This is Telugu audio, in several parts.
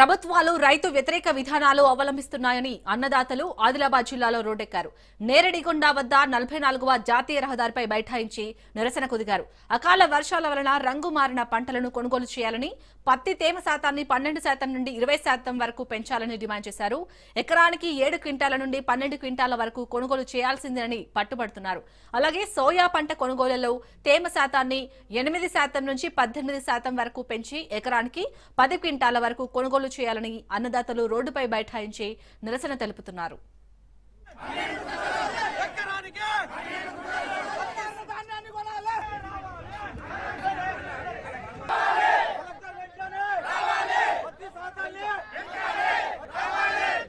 ప్రభుత్వాలు రైతు వ్యతిరేక విధానాలు అవలంబిస్తున్నాయని అన్నదాతలు ఆదిలాబాద్ జిల్లాలో రోడ్డెక్కారు. నేరడిగొండ వద్ద నలభై నాలుగవ జాతీయ రహదారిపై బైఠాయించి నిరసన కుదిగారు. అకాల వర్షాల వలన రంగు మారిన పంటలను కొనుగోలు చేయాలని పత్తి తేమ శాతాన్ని పన్నెండు శాతం నుండి ఇరవై శాతం వరకు పెంచాలని డిమాండ్ చేశారు. ఎకరానికి ఏడు క్వింటాల నుండి పన్నెండు క్వింటాల వరకు కొనుగోలు చేయాల్సిందేనని పట్టుబడుతున్నారు. అలాగే సోయా పంట కొనుగోలులో తేమ శాతాన్ని ఎనిమిది శాతం నుంచి పద్దెనిమిది శాతం వరకు పెంచి ఎకరానికి పది క్వింటాల వరకు కొనుగోలు చేయాలని అన్నదాతలు రోడ్డుపై బైఠాయించి నిరసన తెలుపుతున్నారు ఎకరానికి ధాన్యాన్ని కొనాలి కొలత వెంటనే పత్తి శాతాన్ని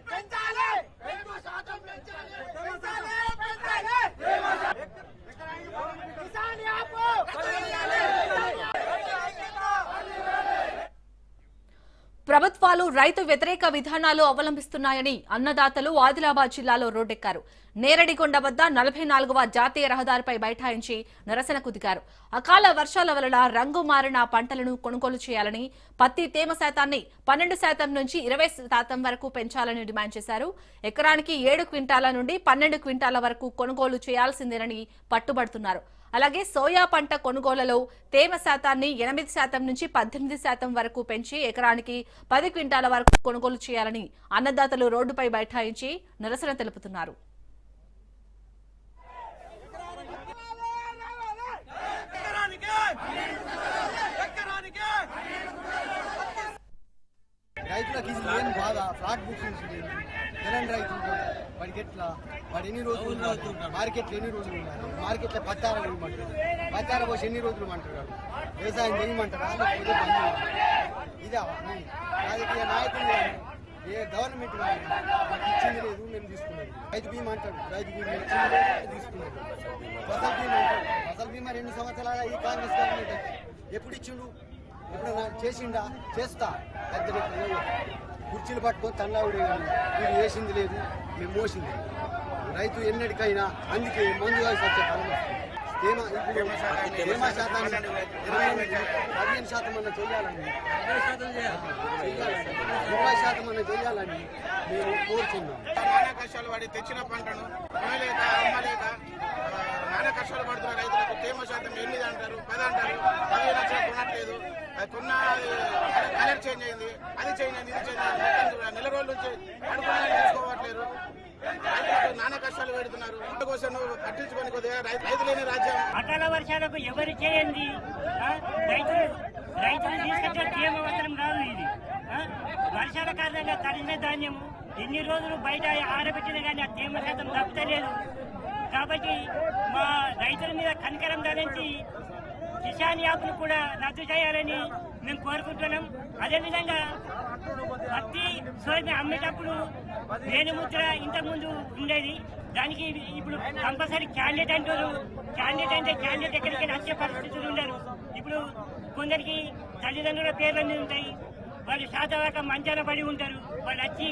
పెంచాలి ఎక్కువ శాతం పెంచాలి పెంచాలి పెంచాలి కిసాన్ యాప్ ప్రభుత్వాలు రైతు వ్యతిరేక విధానాలు అవలంబిస్తున్నాయని అన్నదాతలు ఆదిలాబాద్ జిల్లాలో రోడ్డెక్కారు. నేరడిగొండ వద్ద నలభై నాలుగవ జాతీయ రహదారిపై బైఠాయించి నిరసనకు దిగారు. అకాల వర్షాల వలన రంగు మారిన పంటలను కొనుగోలు చేయాలని పత్తి తేమ శాతాన్ని పన్నెండు శాతం నుంచి ఇరవై శాతం వరకు పెంచాలని డిమాండ్ చేశారు. ఎకరానికి ఏడు క్వింటాల నుండి పన్నెండు క్వింటాల వరకు కొనుగోలు చేయాల్సిందేనని పట్టుబడుతున్నారు. అలాగే సోయా పంట కొనుగోలులో తేమ శాతాన్ని ఎనిమిది శాతం నుంచి పద్దెనిమిది శాతం వరకు పెంచి ఎకరానికి పది క్వింటాల వరకు కొనుగోలు చేయాలని అన్నదాతలు రోడ్డుపై బైఠాయించి నిరసన తెలుపుతున్నారు. ఎకరానికి రైతులకు ఇది ఏం బాధ. ఫ్లాట్ బుకింగ్స్ తెలంగాణ రైతులు వాడికి ఎట్లా? వాడు ఎన్ని రోజులు? మార్కెట్లో ఎన్ని రోజులు ఉండాలి? మార్కెట్లో పత్తార ఇవ్వమంటారు పత్తార పోసి ఎన్ని రోజులు వాడు? వ్యవసాయం చేయమంటారా? ఇదా రాజకీయ నాయకులు ఏ గవర్నమెంట్ మాకు ఇచ్చింది లేదు మేము తీసుకున్నాం. రైతు బీమా అంటాడు. రైతు బీమా ఇచ్చింది లేదు తీసుకున్నాం. ఫసల్ బీమా అంటాడు. ఫసల్ బీమా రెండు సంవత్సరాల ఈ కాంగ్రెస్ గవర్నమెంట్. ఎప్పుడు ఇచ్చిండు? ఇప్పుడు నా చేసిండా? చేస్తా. పెద్ద కుర్చీలు పట్టుకొని కానీ వీడు వేసింది లేదు మేము మోసింది. రైతు ఎన్నటికైనా అందుకే మందు కాసి వచ్చే కాలం. తేమ ఇప్పుడు తేమ శాతాన్ని నుంచి పదిహేను శాతం అన్న చేయాలని ఇరవై శాతం అన్న చేయాలని మేము కోరుతున్నాం. నానా కష్టాలు పడి తెచ్చిన పంటను కొనలేక అమ్మలేక నానా కష్టాలు పడుతున్న రైతులకు తేమ శాతం ఎనిమిది అంటారు పది అంటారు పదిహేను లక్షలు కొనట్లేదు అది కొన్న కలర్ చేంజ్ అయింది అది చేంజ్ అయింది ఇది చేంజ్ అయింది. నెల రోజుల నుంచి తీసుకోవట్లేరు నానా కష్టాలు పెడుతున్నారు. ఇంటి కోసం పట్టించుకొని కొద్దిగా రైతు లేని రాజ్యం. అకాల వర్షాలకు ఎవరు చేయండి రైతులు రైతులు తీసుకొచ్చే తేమ అవసరం రాదు ఇది. వర్షాల కారణంగా తడిన ధాన్యము ఎన్ని రోజులు బయట ఆరబెట్టినా కానీ ఆ తేమ శాతం తప్పుతలేదు. కాబట్టి మా రైతుల మీద కనికరం ధరించి కిసాన్ యాప్ను కూడా రద్దు చేయాలని మేము కోరుకుంటున్నాం. అదేవిధంగా పత్తి సోయాబీన్ అమ్మేటప్పుడు వేణుముద్ర ఇంతకుముందు ఉండేది. దానికి ఇప్పుడు కంపల్సరీ క్యాండిడేట్ అంటారు క్యాండిడేట్ అంటే క్యాండిడేట్ ఎక్కడికైనా వచ్చే పరిస్థితులు ఉండరు. ఇప్పుడు కొందరికి తల్లిదండ్రుల పేర్లన్నీ ఉంటాయి. వాళ్ళు శాతవాక మంచాన పడి ఉంటారు. వాళ్ళు వచ్చి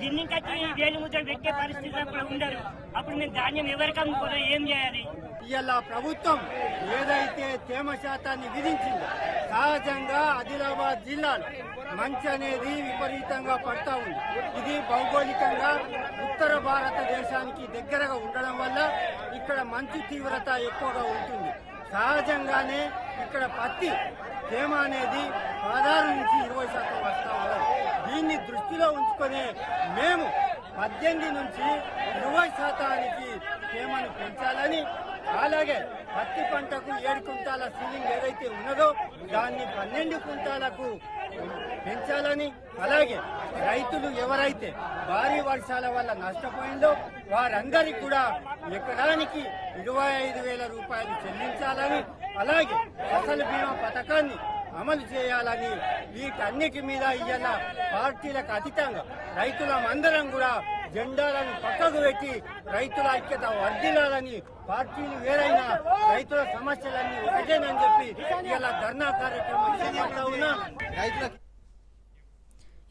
జిన్నికి వచ్చి ముద్ర పెట్టే పరిస్థితులు అప్పుడు ఉండరు అప్పుడు మేము ధాన్యం ఎవరికి అమ్ముకోవాలి ఏం చేయాలి? ఇవాళ ప్రభుత్వం ఏదైతే తేమ శాతాన్ని విధించింది సహజంగా ఆదిలాబాద్ జిల్లాలో మంచు అనేది విపరీతంగా పడతా ఉంది. ఇది భౌగోళికంగా ఉత్తర భారతదేశానికి దగ్గరగా ఉండడం వల్ల ఇక్కడ మంచు తీవ్రత ఎక్కువగా ఉంటుంది. సహజంగానే ఇక్కడ పత్తి తేమ అనేది పదహారు నుంచి ఇరవై శాతం వస్తూ ఉన్నది. దీన్ని దృష్టిలో ఉంచుకొని మేము పద్దెనిమిది నుంచి ఇరవై శాతానికి తేమను పెంచాలని అలాగే పత్తి పంటకు ఏడు కుంటాల సీలింగ్ ఏదైతే ఉన్నదో దాన్ని పన్నెండు కుంటాలకు పెంచాలని అలాగే రైతులు ఎవరైతే భారీ వర్షాల వల్ల నష్టపోయిందో వారందరికీ కూడా ఎకరానికి ఇరవై ఐదు వేల రూపాయలు చెల్లించాలని అలాగే ఫసల్ బీమా పథకాన్ని అమలు చేయాలని వీటన్నిటి మీద ఇవాళ పార్టీలకు అతీతంగా రైతులమందరం కూడా జెండాలను పక్కకు పెట్టి రైతుల ఐక్యత వర్ధిల్లాలని పార్టీలు వేరైనా రైతుల సమస్యలన్నీ ఒకటేనని చెప్పి ఇలా ధర్నా కార్యక్రమం చేపడతా ఉన్నా. రైతులకు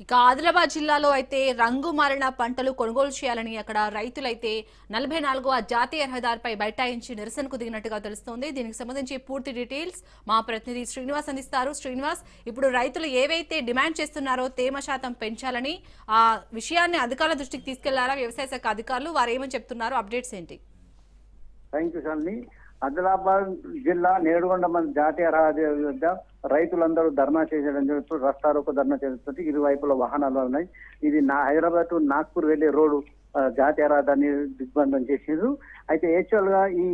ఇక ఆదిలాబాద్ జిల్లాలో అయితే రంగు మారిన పంటలు కొనుగోలు చేయాలని అక్కడ రైతులైతే నలభై నాలుగవ జాతీయ రహదారిపై బైఠాయించి నిరసనకు దిగినట్టుగా తెలుస్తోంది. దీనికి సంబంధించి పూర్తి డీటెయిల్స్ మా ప్రతినిధి శ్రీనివాస్ అందిస్తారు. శ్రీనివాస్ ఇప్పుడు రైతులు ఏవైతే డిమాండ్ చేస్తున్నారో తేమ శాతం పెంచాలని ఆ విషయాన్ని అధికారుల దృష్టికి తీసుకెళ్ళారా? వ్యవసాయ శాఖ అధికారులు వారు ఏమని చెప్తున్నారు? అప్డేట్స్ ఏంటి? థ్యాంక్ యూ ఆదిలాబాద్ జిల్లా నేడుగొండ మంది జాతీయ రహదారి వద్ద రైతులందరూ ధర్నా చేసేయడం జరుగుతుంది రస్తారోకు ధర్నా చేస్తుంది ఇరువైపుల వాహనాలు ఉన్నాయి. ఇది నా హైదరాబాద్ టు నాగ్పూర్ వెళ్ళే రోడ్డు జాతీయ రహదారిని దిగ్బంధం చేసిండ్రు. అయితే యాక్చువల్గా ఈ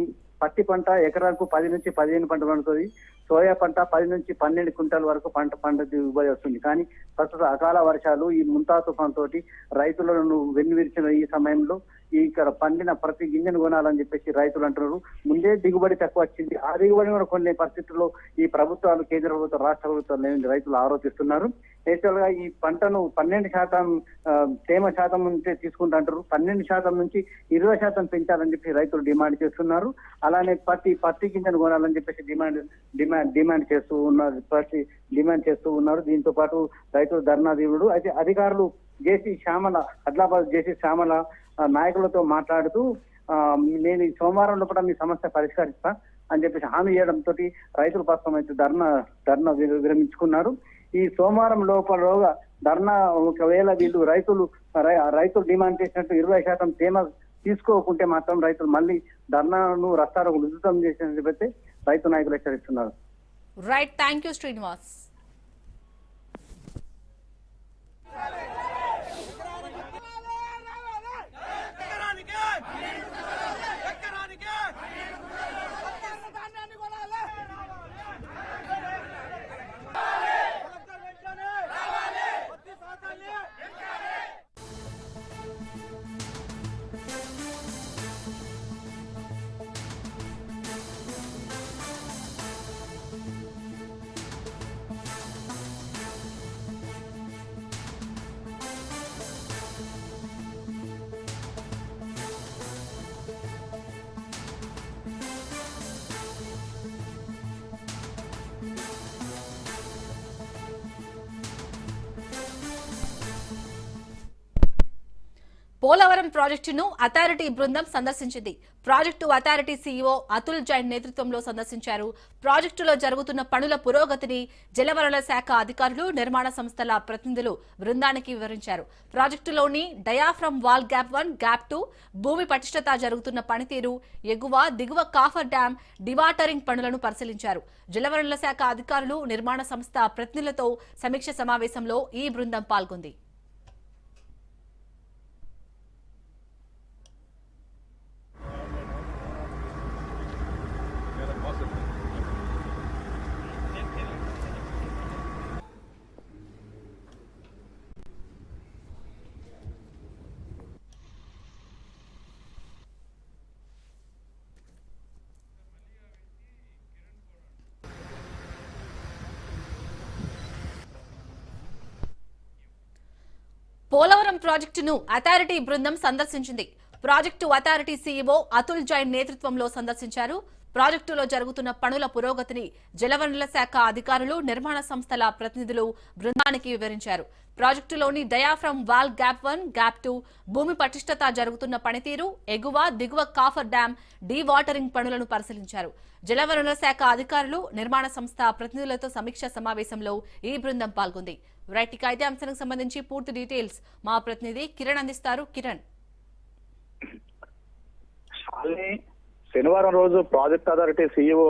పత్తి పంట ఎకరాకు పది నుంచి పదిహేను పంట పండుతుంది. సోయా పంట పది నుంచి పన్నెండు క్వింటాల వరకు పంట పంట దిగుబడి వస్తుంది. కానీ ప్రస్తుత అకాల వర్షాలు ఈ ముంతా తుఫాన్ తోటి రైతులను వెన్నువిరిచిన ఈ సమయంలో ఇక్కడ పండిన ప్రతి గింజను కొనాలని చెప్పేసి రైతులు అంటున్నారు. ముందే దిగుబడి తక్కువ వచ్చింది. ఆ దిగుబడి కూడా కొన్ని పరిస్థితుల్లో ఈ ప్రభుత్వాలు కేంద్ర ప్రభుత్వం రాష్ట్ర ప్రభుత్వాలు లేని రైతులు ఆరోపిస్తున్నారు. నేచురల్గా ఈ పంటను పన్నెండు శాతం తేమ శాతం నుంచే తీసుకుంటుంటారు పన్నెండు శాతం నుంచి ఇరవై శాతం పెంచాలని చెప్పి రైతులు డిమాండ్ చేస్తున్నారు. అలానే పత్తి పత్తి గింజను కొనాలని చెప్పేసి డిమాండ్ డిమాండ్ డిమాండ్ చేస్తూ ఉన్నారు. పత్తి డిమాండ్ చేస్తూ ఉన్నారు. దీంతో పాటు రైతులు ధర్నా దీవుడు అయితే అధికారులు జేసీ శ్యామల ఆదిలాబాద్ జేసీ శ్యామల నాయకులతో మాట్లాడుతూ నేను ఈ సోమవారం లోపల మీ సమస్య పరిష్కరిస్తా అని చెప్పేసి హామీ ఇవ్వడంతో రైతులు ప్రస్తుతం అయితే ధర్నా ధర్నా విరమించుకున్నారు. ఈ సోమవారం లోపలగా ధర్నా ఒకవేళ వీళ్ళు రైతులు రై- రైతులు డిమాండ్ చేసినట్టు ఇరవై శాతం తేమ తీసుకోకుంటే మాత్రం రైతులు మళ్ళీ ధర్నాను రస్తారకు ఉధృతం చేసినట్టు చెప్పి రైతు నాయకులు హెచ్చరిస్తున్నారు. Right thank you Srinivas Polavaram ప్రాజెక్టును అథారిటీ బృందం సందర్శించింది. Project authority CEO Atul Jain నేతృత్వంలో సందర్శించారు. ప్రాజెక్టులో జరుగుతున్న పనుల పురోగతిని జలవనరుల శాఖ అధికారులు నిర్మాణ సంస్థల ప్రతినిధులు బృందానికి వివరించారు. ప్రాజెక్టులోని diaphragm wall gap one gap two భూమి పటిష్టత జరుగుతున్న పనితీరు ఎగువ దిగువ కాఫర్ డ్యాం డివాటరింగ్ పనులను పరిశీలించారు. జలవనరుల శాఖ అధికారులు నిర్మాణ సంస్థ ప్రతినిధులతో సమీక్ష సమావేశంలో ఈ బృందం పాల్గొంది. పోలవరం ప్రాజెక్టును అథారిటీ బృందం సందర్శించింది. Project authority CEO Atul Jain నేతృత్వంలో సందర్శించారు. ప్రాజెక్టులో జరుగుతున్న పనుల పురోగతిని జలవనరుల శాఖ అధికారులు నిర్మాణ సంస్థల ప్రతినిధులు బృందానికి వివరించారు. ప్రాజెక్టులోని diaphragm wall gap one gap two భూమి పటిష్టత జరుగుతున్న పనితీరు ఎగువ దిగువ కాఫర్ డ్యాం డీవాటరింగ్ పనులను పరిశీలించారు. జలవనరుల శాఖ అధికారులు నిర్మాణ సంస్థ ప్రతినిధులతో సమీక్ష సమావేశంలో ఈ బృందం పాల్గొంది. రైట్ ఇక అయితే అంశానికి సంబంధించి పూర్తి డీటెయిల్స్ మా ప్రతినిధి కిరణ్ అందిస్తారు. కిరణ్. శనివారం రోజు project authority CEO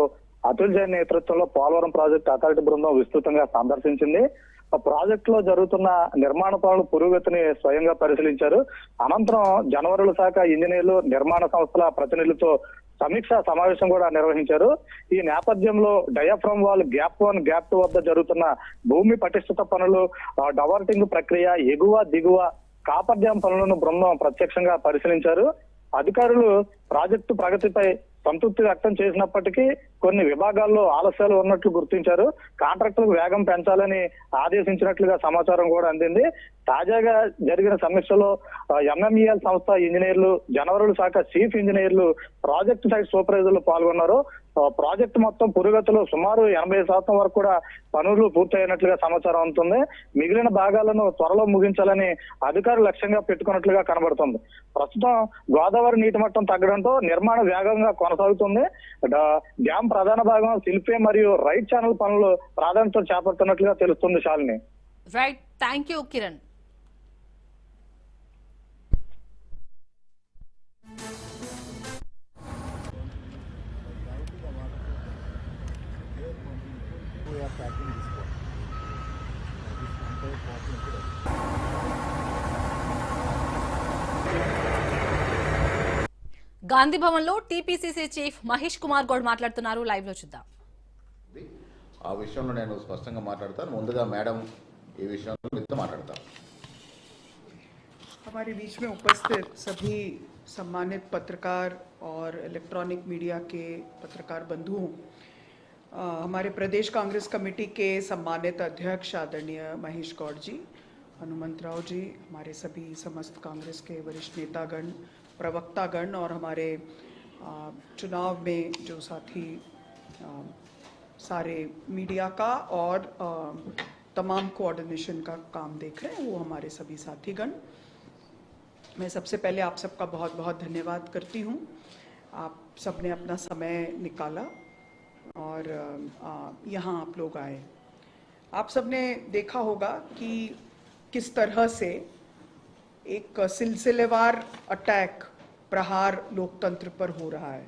Atul Jain నేతృత్వంలో పోలవరం ప్రాజెక్ట్ అథారిటీ బృందం విస్తృతంగా సందర్శించింది. ఆ ప్రాజెక్ట్లో జరుగుతున్న నిర్మాణ పనుల పురోగతిని స్వయంగా పరిశీలించారు. అనంతరం జనవరుల శాఖ ఇంజనీర్లు నిర్మాణ సంస్థల ప్రతినిధులతో సమీక్ష సమావేశం కూడా నిర్వహించారు. ఈ నేపథ్యంలో diaphragm wall gap one gap two వద్ద జరుగుతున్న భూమి పటిష్టత పనులు డవర్టింగ్ ప్రక్రియ ఎగువ దిగువ కాపర్ డ్యాం పనులను బృందం ప్రత్యక్షంగా పరిశీలించారు. అధికారులు ప్రాజెక్టు ప్రగతిపై సంతృప్తి వ్యక్తం చేసినప్పటికీ కొన్ని విభాగాల్లో ఆలస్యాలు ఉన్నట్లు గుర్తించారు. కాంట్రాక్టులకు వేగం పెంచాలని ఆదేశించినట్లుగా సమాచారం కూడా అందింది. తాజాగా జరిగిన సమీక్షలో ఎంఎంఈఎల్ సంస్థ ఇంజనీర్లు జనవరుల శాఖ చీఫ్ ఇంజనీర్లు ప్రాజెక్ట్ సైట్ సూపర్వైజర్లు పాల్గొన్నారు. ప్రాజెక్టు మొత్తం పురోగతిలో సుమారు ఎనభై శాతం వరకు కూడా పనులు పూర్తయినట్లుగా సమాచారం అందుతుంది. మిగిలిన భాగాలను త్వరలో ముగించాలని అధికారులు లక్ష్యంగా పెట్టుకున్నట్లుగా కనబడుతుంది. ప్రస్తుతం గోదావరి నీటి మట్టం తగ్గడంతో నిర్మాణ వేగంగా కొనసాగుతుంది. డ్యాం ప్రధాన భాగం శిల్పే మరియు రైట్ ఛానల్ పనులు ప్రాధాన్యత చేపడుతున్నట్లుగా తెలుస్తుంది Shalini. Right thank you Kiran Gandhi Bhavan లో టీపీసీసీ చీఫ్ మహేష్ కుమార్ గౌడ్ మాట్లాడుతున్నారు లైవ్ లో చూద్దాం ఉంది. ఆ విషయంలో నేను స్పష్టంగా మాట్లాడతాను ముందుగా మేడం ఈ విషయంలో మీతో మాట్లాడతాను हमारे बीच में उपस्थित सभी सम्मानित पत्रकार और इलेक्ट्रॉनिक मीडिया के पत्रकार बंधुओं अ, हमारे प्रदेश कांग्रेस कमेटी के सम्मानित अध्यक्ष आदरणीय महेश गौड़ जी हनुमंत राव जी हमारे सभी समस्त कांग्रेस के वरिष्ठ नेतागण प्रवक्तागण और हमारे चुनाव में जो साथी सारे मीडिया का और तमाम कोऑर्डिनेशन का काम देख रहे हैं, वो हमारे सभी साथीगण। मैं सबसे पहले आप सबका बहुत बहुत धन्यवाद करती हूँ। आप सबने अपना समय निकाला और यहाँ आप लोग आए। आप सबने देखा होगा कि किस तरह से एक सिलसिलेवार अटैक प्रहार लोकतंत्र पर हो रहा है।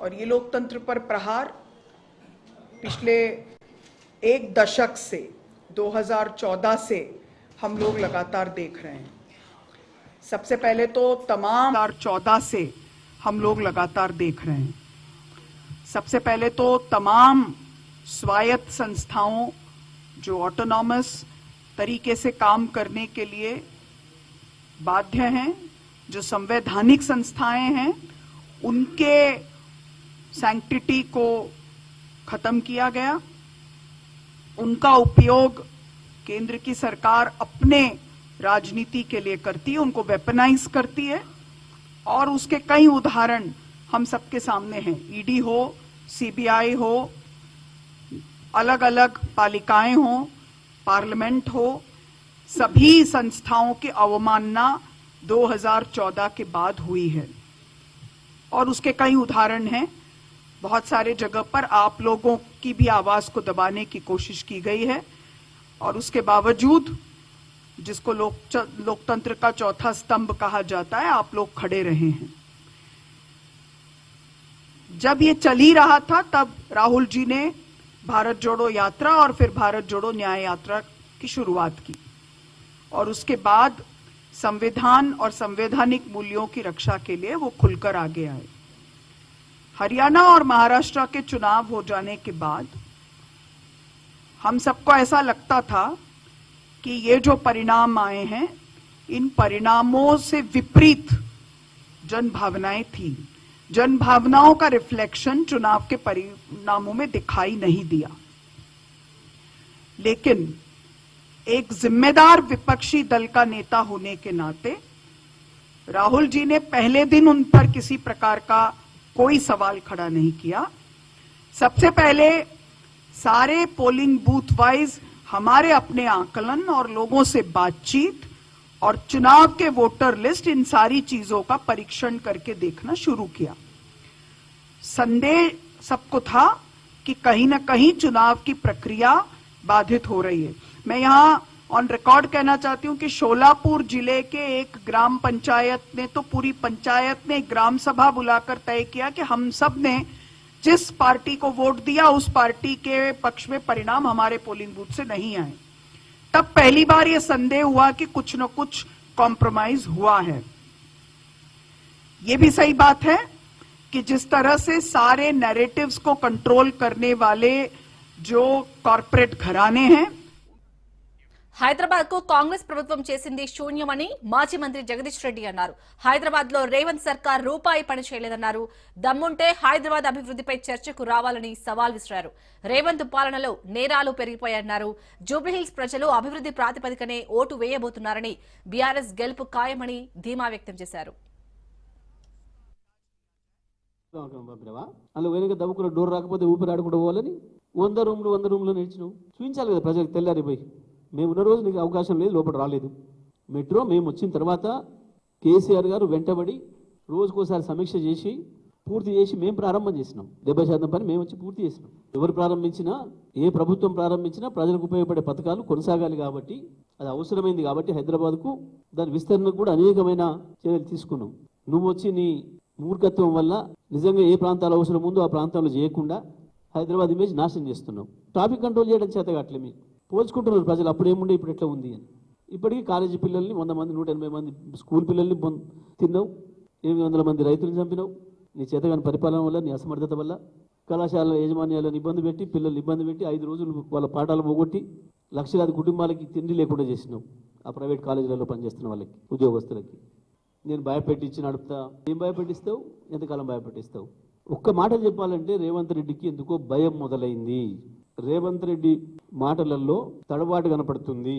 और ये लोकतंत्र पर प्रहार पिछले एक दशक से 2014 से हम लोग लगातार देख रहे हैं। सबसे पहले तो तमाम 2014 से हम लोग लगातार देख रहे हैं। सबसे पहले तो तमाम स्वायत्त संस्थाओं, जो ऑटोनॉमस तरीके से काम करने के लिए बाध्य हैं, जो संवैधानिक संस्थाएँ हैं, उनके सैंक्टिटी को खत्म किया गया। उनका उपयोग केंद्र की सरकार अपने राजनीति के लिए करती है, उनको वेपनाइज करती है। और उसके कई उदाहरण हम सबके सामने हैं। ईडी हो सीबीआई हो अलग अलग पालिकाएँ हो पार्लियामेंट हो, सभी संस्थाओं की अवमानना 2014 के बाद हुई है। और उसके कई उदाहरण हैं। बहुत सारे जगह पर आप लोगों की भी आवाज़ को दबाने की कोशिश की गई है। और उसके बावजूद, जिसको लोक लोकतंत्र का चौथा स्तंभ कहा जाता है, आप लोग खड़े रहे हैं। जब ये चल ही रहा था, तब राहुल जी ने भारत जोड़ो यात्रा और फिर भारत जोड़ो न्याय यात्रा की शुरुआत की। और उसके बाद संविधान और संवैधानिक मूल्यों की रक्षा के लिए वो खुलकर आगे आए। हरियाणा और महाराष्ट्र के चुनाव हो जाने के बाद हम सबको ऐसा लगता था कि ये जो परिणाम आए हैं, इन परिणामों से विपरीत जन भावनाएँ थी। जन भावनाओं का रिफ्लेक्शन चुनाव के परिणामों में दिखाई नहीं दिया। लेकिन एक जिम्मेदार विपक्षी दल का नेता होने के नाते राहुल जी ने पहले दिन उन पर किसी प्रकार का कोई सवाल खड़ा नहीं किया। सबसे पहले सारे पोलिंग बूथ वाइज हमारे अपने आकलन और लोगों से बातचीत और चुनाव के वोटर लिस्ट इन सारी चीज़ों का परीक्षण करके देखना शुरू किया। संदेह सबको था कि कहीं ना कहीं चुनाव की प्रक्रिया बाधित हो रही है। मैं यहाँ ऑन रिकॉर्ड कहना चाहती हूँ कि शोलापुर ज़िले के एक ग्राम पंचायत ने तो पूरी पंचायत ने ग्राम सभा बुलाकर तय किया कि हम सबने जिस पार्टी को वोट दिया, उस पार्टी के पक्ष में परिणाम हमारे पोलिंग बूथ से नहीं आए। तब पहली बार यह संदेह हुआ कि कुछ ना कुछ कॉम्प्रोमाइज हुआ है। यह भी सही बात है कि जिस तरह से सारे नैरेटिव्स को कंट्रोल करने वाले जो कॉरपोरेट घराने हैं హైదరాబాద్కు కాంగ్రెస్ ప్రభుత్వం చేసింది శూన్యమని మాజీ మంత్రి జగదీష్ రెడ్డి అన్నారు. హైదరాబాద్లో రేవంత్ సర్కార్ రూపాయి పని చేయలేదన్నారు. దమ్ముంటే హైదరాబాద్ అభివృద్ధిపై చర్చకు రావాలని సవాల్ విసిరారు. రేవంత్ పాలనలో నేరాలు పెరిగిపోయాయన్నారు. జూబ్లీహిల్స్ ప్రజలు అభివృద్ధి ప్రాతిపదికనే ఓటు వేయబోతున్నారని బీఆర్ఎస్ గెలుపు ఖాయమని ధీమా వ్యక్తం చేశారు. అందులో వెనుక దవ్వుకున్న డోర్ రాకపోతే ఊపిరి ఆడుకుంటూ పోవాలని వంద రూమ్లు వంద రూమ్లు నేర్చినావు చూపించాలి కదా ప్రజలకు తెల్లారిపోయి. మేము ఉన్న రోజు నీకు అవకాశం లేదు లోపల రాలేదు. మెట్రో మేము వచ్చిన తర్వాత కేసీఆర్ గారు వెంటబడి రోజుకోసారి సమీక్ష చేసి పూర్తి చేసి మేము ప్రారంభం చేసినాం. డెబ్బై శాతం పని మేము వచ్చి పూర్తి చేసినాం. ఎవరు ప్రారంభించినా ఏ ప్రభుత్వం ప్రారంభించినా ప్రజలకు ఉపయోగపడే పథకాలు కొనసాగాలి కాబట్టి అది అవసరమైంది కాబట్టి హైదరాబాద్కు దాని విస్తరణకు కూడా అనేకమైన చర్యలు తీసుకున్నాం. నువ్వు వచ్చి నీ మూర్ఖత్వం వల్ల నిజంగా ఏ ప్రాంతాలు అవసరం ఉందో ఆ ప్రాంతంలో చేయకుండా హైదరాబాద్ ఇమేజ్ నాశనం చేస్తున్నాం ట్రాఫిక్ కంట్రోల్ చేయడం చేత కావట్లే మీకు. పోల్చుకుంటున్నారు ప్రజలు అప్పుడేముండే ఇప్పుడు ఎట్లా ఉంది అని. ఇప్పటికీ కాలేజీ పిల్లల్ని వంద మంది నూట ఎనభై మంది స్కూల్ పిల్లల్ని తిన్నావు ఎనిమిది వందల మంది రైతులను చంపినావు. నీ చేతగాని పరిపాలన వల్ల నీ అసమర్థత వల్ల కళాశాల యాజమాన్యాలను ఇబ్బంది పెట్టి పిల్లల్ని ఇబ్బంది పెట్టి ఐదు రోజులు వాళ్ళ పాఠాలు పోగొట్టి లక్షలాది కుటుంబాలకి తిండి లేకుండా చేసినావు. ఆ ప్రైవేట్ కాలేజీలలో పనిచేస్తున్న వాళ్ళకి ఉద్యోగస్తులకి. నేను భయపెట్టించి నడుపుతా. ఏం భయపెట్టిస్తావు? ఎంతకాలం భయపెట్టిస్తావు? ఒక్క మాట చెప్పాలంటే రేవంత్ రెడ్డికి ఎందుకో భయం మొదలైంది. రేవంత్ రెడ్డి మాటలలో తడబాటు కనపడుతుంది.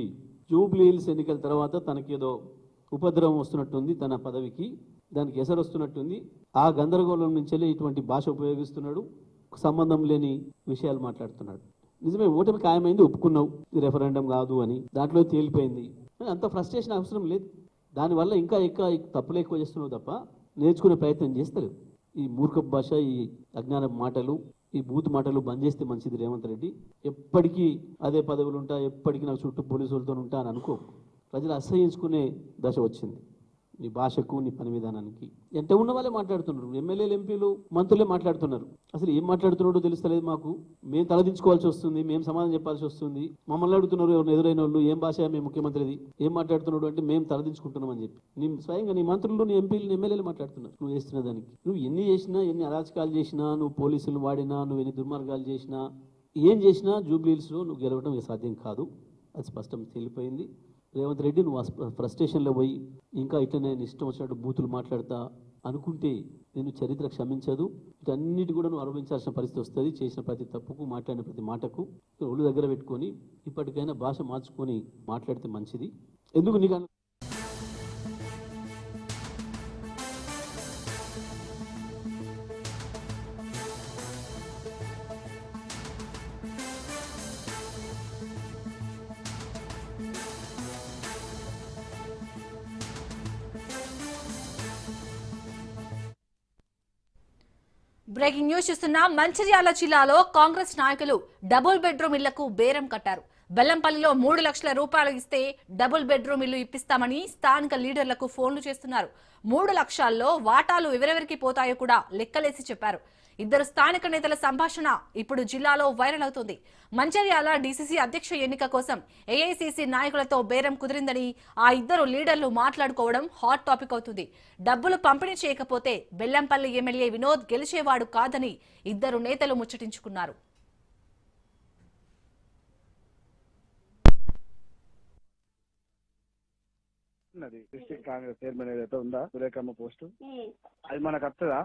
జూబ్లీహిల్స్ ఎన్నికల తర్వాత తనకేదో ఉపద్రవం వస్తున్నట్టుంది తన పదవికి దానికి ఎసరు వస్తున్నట్టుంది. ఆ గందరగోళం నుంచెల్లి ఇటువంటి భాష ఉపయోగిస్తున్నాడు. సంబంధం లేని విషయాలు మాట్లాడుతున్నాడు. నిజమే ఓటమి ఖాయమైంది ఒప్పుకున్నావు. ఇది రెఫరెండం కాదు అని దాంట్లో తేలిపోయింది. అంత ఫ్రస్ట్రేషన్ అవసరం లేదు. దానివల్ల ఇంకా ఎక్కువ తప్పులు ఎక్కువ చేస్తున్నావు తప్ప నేర్చుకునే ప్రయత్నం చేస్తలేవు ఈ మూర్ఖ భాష ఈ అజ్ఞాన మాటలు ఈ బూత్ మాటలు బంద్ చేస్తే మంచిది రేవంత్ రెడ్డి. ఎప్పటికీ అదే పదవులు ఉంటా ఎప్పటికీ నాకు చుట్టూ పోలీసులతో ఉంటా అని అనుకో ప్రజలు అసహించుకునే దశ వచ్చింది. నీ భాషకు నీ పని విధానానికి. ఎంత ఉన్న వాళ్ళే మాట్లాడుతున్నారు. ఎమ్మెల్యేలు ఎంపీలు మంత్రులే మాట్లాడుతున్నారు. అసలు ఏం మాట్లాడుతున్నాడో తెలుస్తలేదు మాకు. మేము తలదించుకోవాల్సి వస్తుంది మేము సమాధానం చెప్పాల్సి వస్తుంది. మమ్మల్ని అడుగుతున్నారు ఎవరిని ఎదురైన వాళ్ళు ఏం భాష మీ ముఖ్యమంత్రిది. ఏం మాట్లాడుతున్నాడు అంటే మేము తలదించుకుంటున్నాం అని చెప్పి. నీ స్వయంగా నీ మంత్రులు నీ ఎంపీలు ఎమ్మెల్యేలు మాట్లాడుతున్నారు. నువ్వు చేస్తున్న దానికి. నువ్వు ఎన్ని చేసినా ఎన్ని అరాచకాలు చేసినా నువ్వు పోలీసులు వాడినా నువ్వు ఎన్ని దుర్మార్గాలు చేసినా ఏం చేసినా జూబ్లీహిల్స్లో నువ్వు గెలవడం సాధ్యం కాదు. అది స్పష్టం తెలిపోయింది. రేవంత్ రెడ్డి నువ్వు ఫ్రస్ట్రేషన్లో పోయి ఇంకా ఇట్లా నేను ఇష్టం వచ్చినట్టు బూతులు మాట్లాడతా అనుకుంటే నేను చరిత్ర క్షమించదు. వీటన్నిటి కూడా నువ్వు అనుభవించాల్సిన పరిస్థితి వస్తుంది. చేసిన ప్రతి తప్పుకు మాట్లాడిన ప్రతి మాటకు ఒళ్ళు దగ్గర పెట్టుకొని ఇప్పటికైనా భాష మార్చుకొని మాట్లాడితే మంచిది. ఎందుకు నీకు బ్రేకింగ్ న్యూస్ చూస్తున్న మంచిర్యాల జిల్లాలో కాంగ్రెస్ నాయకులు డబుల్ బెడ్రూమ్ ఇళ్ళకు బేరం కట్టారు. బెల్లంపల్లిలో మూడు లక్షల రూపాయలు ఇస్తే డబుల్ బెడ్రూమ్ ఇల్లు ఇప్పిస్తామని స్థానిక లీడర్లకు ఫోన్లు చేస్తున్నారు. మూడు లక్షల్లో వాటాలు ఎవరెవరికి పోతాయో కూడా లెక్కలేసి చెప్పారు. ఇద్దరు స్థానిక నేతల సంభాషణ ఇప్పుడు జిల్లాలో వైరల్ అవుతుంది. మంచిర్యాల డీసీసీ అధ్యక్ష ఎన్నిక కోసం ఏఐసీసీ నాయకులతో బేరం కుదిరిందని ఆ ఇద్దరు లీడర్లు మాట్లాడుకోవడం హాట్ టాపిక్ అవుతుంది. డబ్బులు పంపిణీ చేయకపోతే బెల్లంపల్లి ఎమ్మెల్యే వినోద్ గెలిచేవాడు కాదని ఇద్దరు నేతలు ముచ్చటించుకున్నారు. ఉన్నది డిస్ట్రిక్ట్ కాంగ్రెస్ చైర్మన్ ఏదైతే ఉందా సురేఖమ్మ పోస్ట్. అది మనకు వస్తుందా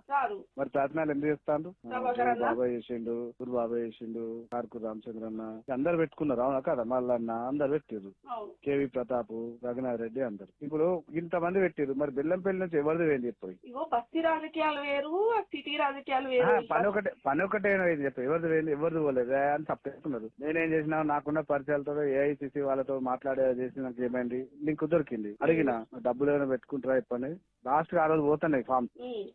మరి ప్రయత్నాలు ఎందుకు చేస్తాను బాబాయ్ చేసిండు గురు బాబాయ్ చేసిండు కార్కు రామచంద్రన్న అందరు పెట్టుకున్నారు అవునా కదా? మల్లన్న అందరు పెట్టిర్రు. కేవి ప్రతాప్ రఘునాథ్ రెడ్డి అందరు. ఇప్పుడు ఇంతమంది పెట్టిర్రు మరి బెల్లంపల్లి నుంచి ఎవరిది వేయండి చెప్పి. బస్తీ రాజకీయాలు వేరు సిటీ రాజకీయాలు వేరు పని ఒకటే పని ఒకటే ఏం చెప్పి. ఎవరిది వేయండి ఎవరిది పోలేదు అని తప్పేస్తున్నారు నేనేం చేసినా నాకున్న పరిచయాలతో ఏఐసిసి వాళ్ళతో మాట్లాడే చేసి నాకు ఏమైంది? లింక్ దొరికింది. అడిగిన డబ్బులు ఏమైనా పెట్టుకుంటారా చెప్పండి లాస్ట్ ఆ రోజు పోతున్నాయి ఫామ్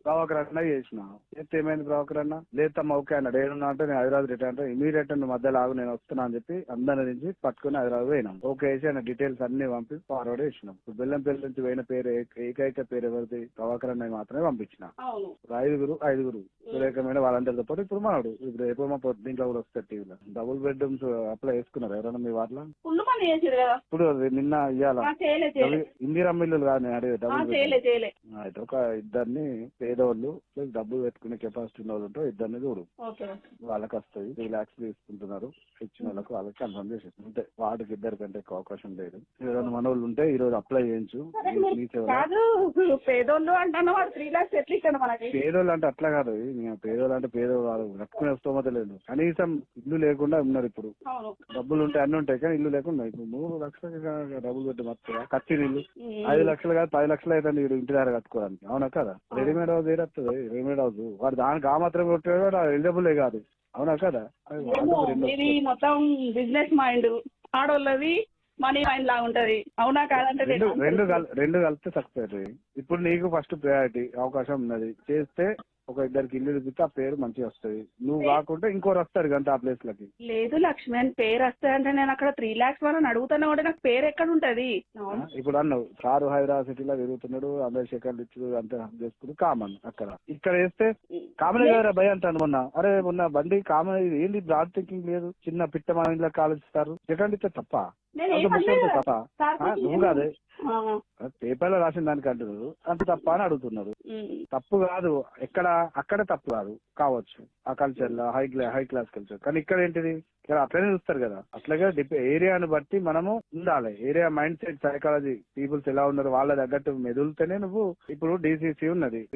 ప్రభాకర్ అన్న చేసిన. చెప్తే ఏమైంది ప్రభాకర్ అన్న? లేదమ్మా ఓకే అన్నాడు ఏడున్నా అంటే నేను హైదరాబాద్ రిటర్న్ అంటే ఇమీడియట్ నువ్వు మధ్యలో ఆగు నేను వస్తున్నా అని చెప్పి అందరి నుంచి పట్టుకుని హైదరాబాద్ పోయినాం. ఓకే వేసి ఆయన డీటెయిల్స్ అన్ని పంపి ఫార్వర్డ్ చేసినాం. ఇప్పుడు బెల్లంపల్లి నుంచి పోయిన పేరు ఏక- ఏకైక పేరు ఎవరిది? ప్రభాకర్ అన్న మాత్రమే పంపించిన. ఐదుగురు ఐదుగురు. సురేఖమైన వాళ్ళందరితో పాటు ఇప్పుడు మనడు. ఇప్పుడు ఎప్పుడు మా పొద్దు దీంట్లో కూడా వస్తారు టీవీలో. డబుల్ బెడ్రూమ్స్ అప్లై చేసుకున్నారు ఎవరైనా మీ వాటిలో కదా. ఇప్పుడు నిన్న ఇయ్యాల. మీరు అమ్మిల్లు కాదు నేను అడిగే చేయలే చేయలే. అయితే ఒక ఇద్దరిని పేదోళ్ళు ప్లస్ డబ్బులు పెట్టుకునే కెపాసిటీ ఉన్న వాళ్ళు ఉంటే ఇద్దరిని చూడు. ఓకే వాళ్ళకి వస్తాయి త్రీ లాక్స్ తీసుకుంటున్నారు ఇచ్చిన వాళ్ళకి వాళ్ళకి కన్ఫర్మ్ చేసేసి అంతే. వాటికి ఇద్దరి కంటే ఎక్కువ అవకాశం లేదు. ఎవరైనా మన వాళ్ళు ఉంటే ఈ రోజు అప్లై చేయించు మీ- మీ సేవలో. కాదు. పేదోళ్ళు అంటాను వాడు త్రీ లాక్స్ ఎట్లా ఇస్తాడు మనకి? పేదోళ్ళు అంటే అట్లా కాదు పేదోళ్ళు అంటే పేదోళ్ళు వాళ్ళు కట్టుకునే స్తోమత లేదు. కనీసం ఇల్లు లేకుండా ఉన్నారు ఇప్పుడు. అవును. డబ్బులు ఉంటాయి అన్ని ఉంటాయి కానీ ఇల్లు లేకుండా ఇప్పుడు మూడు లక్షలు డబ్బులు పెట్టి మొత్తం కచ్చిన ఇల్లు. ఐదు లక్షలు కాదు పది లక్షలు అయితే మీరు ఇంటి దగ్గర కట్టుకోవడానికి. అవునా కదా? రెడీమేడ్ హౌస్ ఏడొస్తుంది రెడీమేడ్ హౌస్. వాడు దానికి ఆ మాత్రం కొట్టాడు ఎలిజిబులే కాదు. అవునా కదా? ఇది మొత్తం బిజినెస్ మైండ్. ఆడోళ్ళది మనీ మైండ్ లాగా ఉంటది. అవునా కాదంటే రెండు రెండు కల్ రెండు కలిపితే సక్సెస్ ఇప్పుడు నీకు ఫస్ట్ ప్రయారిటీ అవకాశం ఉన్నది. చేస్తే ఒక ఇద్దరికి ఇల్లు ఇప్పితే ఆ పేరు మంచిగా వస్తుంది. నువ్వు కాకుంటే ఇంకోరు వస్తారు గంట ఆ ప్లేస్ లకి. లేదు లక్ష్మణ్ పేరు వస్తాయంటే నేను అక్కడ త్రీ లాక్స్ వాళ్ళని అడుగుతున్నా కూడా నాకు పేరు ఎక్కడ ఉంటది? ఇప్పుడు అన్నావు సారు హైదరాబాద్ సిటీలో తిరుగుతున్నాడు అందరు సెకండ్ ఇచ్చు అంతా చేసుకుని కామన్ అక్కడ. ఇక్కడ వేస్తే కామన్ కదా భయ అంటాను మొన్న. అరే మొన్న బండి కామన్ ఏంది బ్రాడ్ థింకింగ్ లేదు? చిన్న పిట్ట మా ఇంట్లో కాలుస్తారు. సెకండ్ ఇస్తే తప్ప. నువ్వు కాదే. పేపర్లో రాసిన దానికి అంటున్నారు అంత తప్ప అని అడుగుతున్నారు. తప్పు కాదు. ఎక్కడ అక్కడ తప్పు కాదు కావచ్చు. ఆ కల్చర్లో హై హై క్లాస్ కల్చర్ కానీ ఇక్కడ ఏంటిది? ఇక్కడ అట్లనే చూస్తారు కదా. అట్లాగే ఏరియాను బట్టి మనము ఉండాలి. Area mind set psychology peoples ఎలా ఉన్నారు వాళ్ళ తగ్గట్టు మెదులుతేనే నువ్వు ఇప్పుడు డిసిసి ఉన్నది.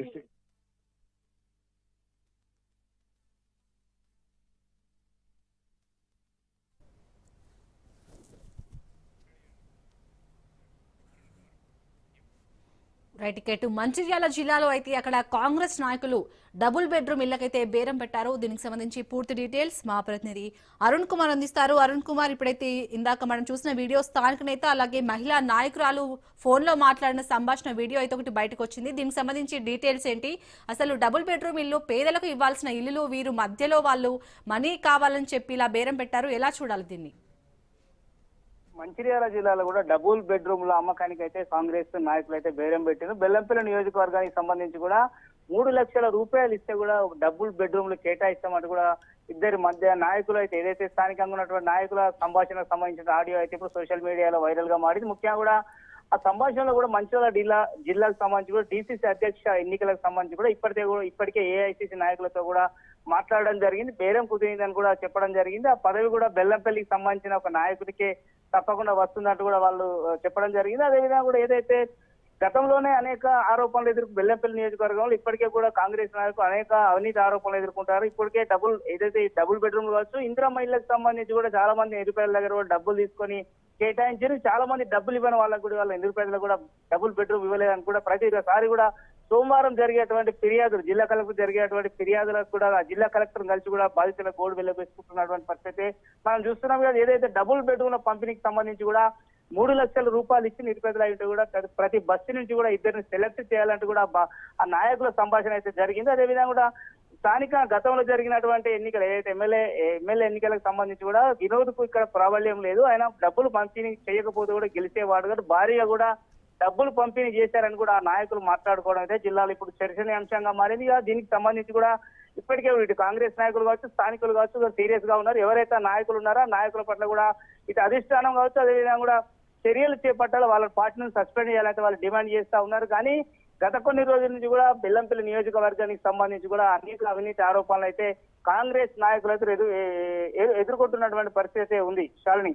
రైట్ ఇక ఇటు మంచిర్యాల జిల్లాలో అయితే అక్కడ కాంగ్రెస్ నాయకులు డబుల్ బెడ్రూమ్ ఇళ్ళకైతే బేరం పెట్టారు. దీనికి సంబంధించి పూర్తి డీటెయిల్స్ మా ప్రతినిధి అరుణ్ కుమార్ అందిస్తారు. అరుణ్ కుమార్ ఇప్పుడైతే ఇందాక మనం చూసిన వీడియో స్థానిక నేత అలాగే మహిళా నాయకురాలు ఫోన్లో మాట్లాడిన సంభాషణ వీడియో అయితే ఒకటి బయటకు వచ్చింది. దీనికి సంబంధించి డీటెయిల్స్ ఏంటి? అసలు డబుల్ బెడ్రూమ్ ఇల్లు పేదలకు ఇవ్వాల్సిన ఇల్లులు వీరు మధ్యలో వాళ్ళు మనీ కావాలని చెప్పి ఇలా బేరం పెట్టారు. ఎలా చూడాలి దీన్ని? మంచిర్యాల జిల్లాలో కూడా డబుల్ బెడ్రూమ్ల అమ్మకానికి అయితే కాంగ్రెస్ నాయకులు అయితే బేరం పెట్టారు బెల్లంపల్లి నియోజకవర్గానికి సంబంధించి కూడా మూడు లక్షల రూపాయలు ఇస్తే కూడా డబుల్ బెడ్రూమ్లు కేటాయిస్తామంటూ కూడా ఇద్దరి మధ్య నాయకులు అయితే ఏదైతే స్థానికంగా ఉన్నటువంటి నాయకుల సంభాషణకు సంబంధించిన ఆడియో అయితే ఇప్పుడు సోషల్ మీడియాలో వైరల్గా మారింది. ముఖ్యంగా కూడా ఆ సంభాషణలో కూడా మంచిర్యాల జిల్లా జిల్లాకు సంబంధించి కూడా డీసీసీ అధ్యక్ష ఎన్నికలకు సంబంధించి కూడా ఇప్పటికే కూడా ఇప్పటికే ఏఐసీసీ నాయకులతో కూడా మాట్లాడడం జరిగింది. బేరం కుదిరిందని కూడా చెప్పడం జరిగింది. ఆ పదవి కూడా బెల్లంపల్లికి సంబంధించిన ఒక నాయకుడికే తప్పకుండా వస్తుందంటూ కూడా వాళ్ళు చెప్పడం జరిగింది. అదేవిధంగా కూడా ఏదైతే గతంలోనే అనేక ఆరోపణలు ఎదుర్కొ బెల్లంపల్లి నియోజకవర్గంలో ఇప్పటికే కూడా కాంగ్రెస్ నాయకులు అనేక అవినీతి ఆరోపణలు ఎదుర్కొంటారు. ఇప్పటికే డబుల్ ఏదైతే డబుల్ బెడ్రూమ్ కావచ్చు ఇందిరా మహిళలకు సంబంధించి కూడా చాలా మంది నిరుపేదల దగ్గర కూడా డబ్బులు తీసుకొని కేటాయించారు. చాలా మంది డబ్బులు ఇవ్వని వాళ్ళకు కూడా వాళ్ళ నిరుపేదలకు కూడా డబుల్ బెడ్రూమ్ ఇవ్వలేదని కూడా ప్రతిసారి కూడా సోమవారం జరిగేటువంటి ఫిర్యాదులు జిల్లా కలెక్టర్ జరిగేటువంటి ఫిర్యాదులకు కూడా ఆ జిల్లా కలెక్టర్ కలిసి కూడా బాధితుల గోడు వెళ్ళబెట్టుకుంటున్నటువంటి పరిస్థితి. మనం చూస్తున్నాం కదా ఏదైతే డబుల్ బెడ్రూమ్ పంపిణీకి సంబంధించి కూడా మూడు లక్షల రూపాయలు ఇచ్చి నిరుపేదలు అయితే కూడా ప్రతి- బస్సు నుంచి కూడా ఇద్దరిని సెలెక్ట్ చేయాలంటూ కూడా బా- ఆ నాయకుల సంభాషణ అయితే జరిగింది. అదేవిధంగా కూడా స్థానిక గతంలో జరిగినటువంటి ఎన్నికలు ఏదైతే ఎమ్మెల్యే ఎమ్మెల్యే ఎన్నికలకు సంబంధించి కూడా వినోద్కు ఇక్కడ ప్రాబల్యం లేదు. ఆయన డబ్బులు పంపిణీ చేయకపోతే కూడా గెలిచేవాడు కాబట్టి భారీగా కూడా డబ్బులు పంపిణీ చేశారని కూడా ఆ నాయకులు మాట్లాడుకోవడం అయితే జిల్లాలో ఇప్పుడు చర్చనీయాంశంగా మారింది. దీనికి సంబంధించి కూడా ఇప్పటికే ఇటు కాంగ్రెస్ నాయకులు కావచ్చు స్థానికులు కావచ్చు సీరియస్గా ఉన్నారు. ఎవరైతే నాయకులు ఉన్నారో ఆ నాయకుల పట్ల కూడా ఇటు అధిష్టానం కావచ్చు అదేవిధంగా కూడా చర్యలు చేపట్టాలి. వాళ్ళ పార్టీని సస్పెండ్ చేయాలంటే వాళ్ళు డిమాండ్ చేస్తా ఉన్నారు. కానీ గత కొన్ని రోజుల నుంచి కూడా బెల్లంపల్లి నియోజకవర్గానికి సంబంధించి కూడా అనేక అవినీతి ఆరోపణలు అయితే కాంగ్రెస్ నాయకులు అయితే ఎదుర్కొంటున్నటువంటి పరిస్థితి ఉంది. శాలిని.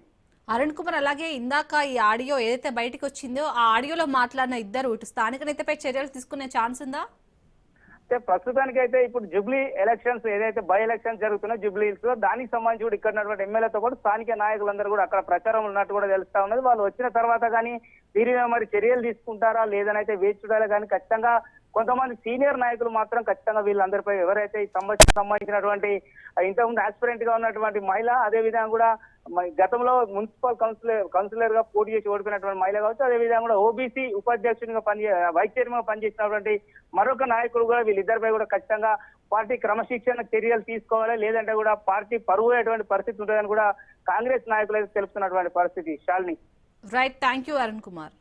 అరుణ్ కుమార్ అలాగే ఇందాక ఈ ఆడియో ఏదైతే బయటకు వచ్చిందో ఆ ఆడియోలో మాట్లాడిన ఇద్దరు ఇటు స్థానిక నేతపై చర్యలు తీసుకునే ఛాన్స్ ఉందా? అంటే ప్రస్తుతానికి అయితే ఇప్పుడు జూబ్లీ ఎలక్షన్స్ ఏదైతే బై ఎలక్షన్ జరుగుతున్నాయో జూబ్లీ హిల్స్లో దానికి సంబంధించి కూడా ఇక్కడ ఉన్నటువంటి ఎమ్మెల్యేతో కూడా స్థానిక నాయకులందరూ కూడా అక్కడ ప్రచారం ఉన్నట్టు కూడా తెలుస్తా ఉన్నది. వాళ్ళు వచ్చిన తర్వాత కానీ దీనిమే మరి చర్యలు తీసుకుంటారా లేదనైతే వేచి చూడాలి. కానీ ఖచ్చితంగా కొంతమంది సీనియర్ నాయకులు మాత్రం ఖచ్చితంగా వీళ్ళందరిపై ఎవరైతే ఈ సమస్యకు సంబంధించినటువంటి ఇంతకుముందు ఆస్పిరెంట్గా ఉన్నటువంటి మహిళ అదే విధంగా కూడా గతంలో మున్సిపల్ కౌన్సిలర్ కౌన్సిలర్గా పోటీ చేసి ఓడిపోయినటువంటి మహిళ కావచ్చు అదేవిధంగా కూడా ఓబీసీ ఉపాధ్యక్షునిగా పనిచే వైస్ చైర్మన్గా పనిచేసినటువంటి మరొక నాయకుడు కూడా వీళ్ళిద్దరిపై కూడా ఖచ్చితంగా పార్టీ క్రమశిక్షణ చర్యలు తీసుకోవాలి. లేదంటే కూడా పార్టీ పరువు అయ్యేటువంటి పరిస్థితి ఉంటుందని కూడా కాంగ్రెస్ నాయకులు అయితే తెలుపుతున్నటువంటి పరిస్థితి. Shalini. Right thank you Arun Kumar